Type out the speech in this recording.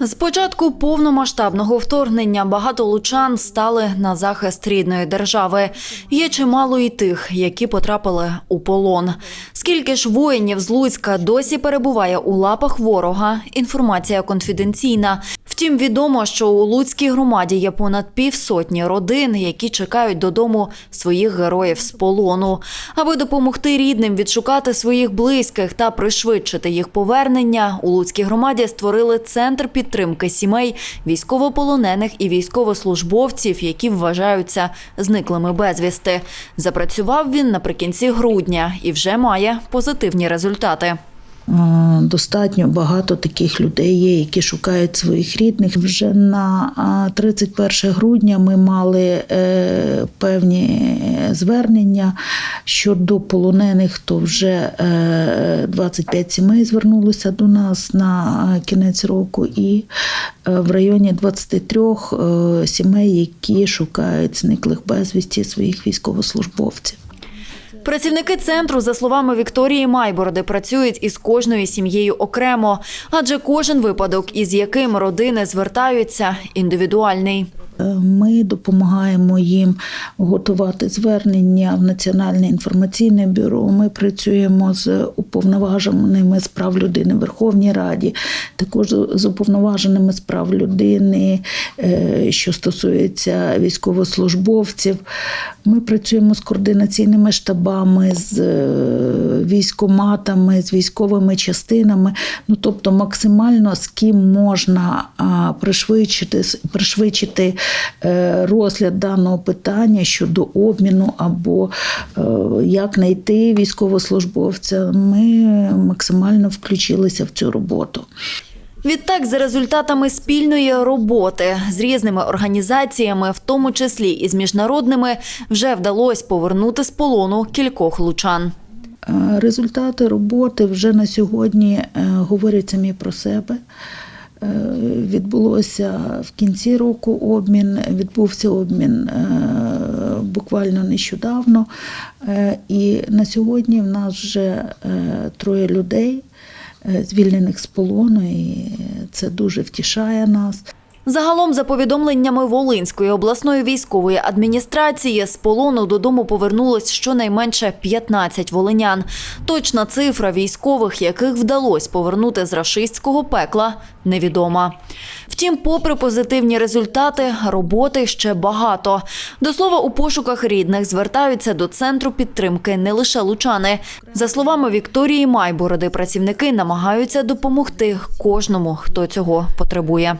З початку повномасштабного вторгнення багато лучан стали на захист рідної держави. Є чимало і тих, які потрапили у полон. Скільки ж воїнів з Луцька досі перебуває у лапах ворога? Інформація конфіденційна. Втім, відомо, що у Луцькій громаді є понад півсотні родин, які чекають додому своїх героїв з полону. Аби допомогти рідним відшукати своїх близьких та пришвидшити їх повернення, у Луцькій громаді створили центр підтримки сімей військовополонених і військовослужбовців, які вважаються зниклими безвісти. Запрацював він наприкінці грудня і вже має позитивні результати. Е, Достатньо багато таких людей є, які шукають своїх рідних. Вже на 31 грудня ми мали е, певні звернення щодо полонених, то вже е, 25 сімей звернулося до нас на е, кінець року, і е, в районі 23 е, сімей, які шукають зниклих безвісті своїх військовослужбовців. Працівники центру, за словами Вікторії Майбороди, працюють із кожною сім'єю окремо, адже кожен випадок, із яким родини звертаються, індивідуальний. Е, Ми допомагаємо їм готувати звернення в Національне інформаційне бюро. Ми працюємо з уповноваженими з прав людини в Верховній Раді, також з уповноваженими з прав людини, е, що стосується військовослужбовців. Ми працюємо з координаційними штабами, з е, військоматами, з військовими частинами. Ну тобто, максимально з ким можна пришвидшити, пришвидшити е, розгляд даного питання щодо обміну або як знайти військовослужбовця. Ми максимально включилися в цю роботу. Відтак, за результатами спільної роботи з різними організаціями, в тому числі і з міжнародними, вже вдалося повернути з полону кількох лучан. Е, Результати роботи вже на сьогодні е, говорять самі про себе. Е, Відбулося в кінці року обмін, відбувся обмін буквально нещодавно. Е, І на сьогодні в нас вже е, троє людей, е, звільнених з полону, і це дуже втішає нас. Загалом, за повідомленнями Волинської обласної військової адміністрації, з полону додому повернулось щонайменше 15 волинян. Точна цифра військових, яких вдалося повернути з рашистського пекла, невідома. Втім, попри позитивні результати, роботи ще багато. До слова, у пошуках рідних звертаються до центру підтримки не лише лучани. За словами Вікторії Майбороди, працівники намагаються допомогти кожному, хто цього потребує.